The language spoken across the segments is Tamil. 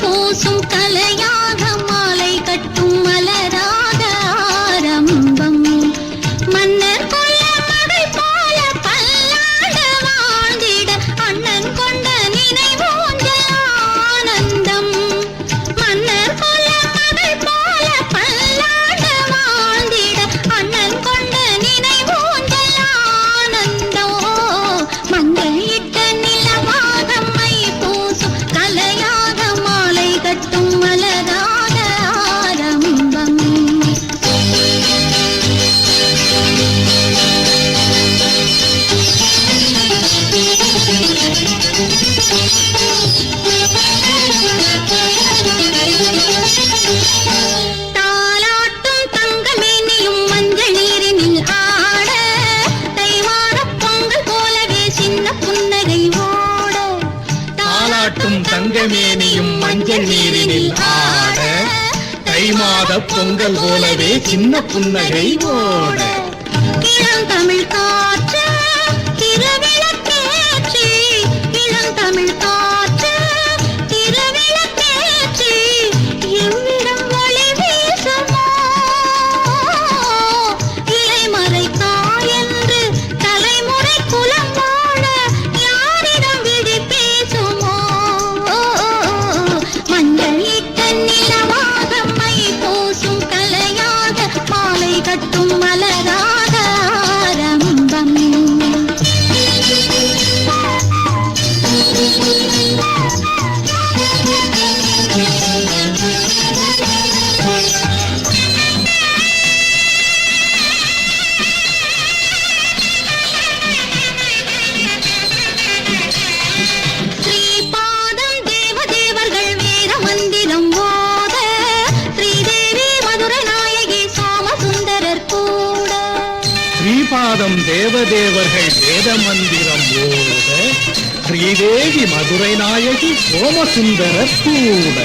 కోసం தங்கமேனியும் மஞ்சள் நீரினில் ஆட தை மாத பொங்கல் போலவே சின்ன புன்னகை ஓட. இளந்தமிழ் காற்று மாதம் தேவதேவர்கள் வேத மந்திரம் ஓட ஸ்ரீதேவி மதுரை நாயகி சோமசுந்தர கூட.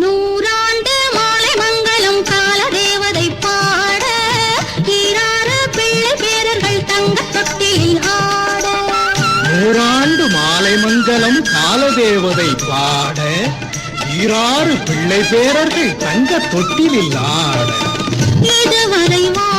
நூறாண்டு மாலை மங்களம் கால தேவதை பாட ஈராறு பிள்ளை பேரர்கள் தங்க தொட்டிலில் ஆட. நூறாண்டு மாலை மங்கலம் காலதேவதை பாட ஈராறு பிள்ளை பேரர்கள் தங்க தொட்டிலில் ஆட. இதுவரை வாழ்ந்த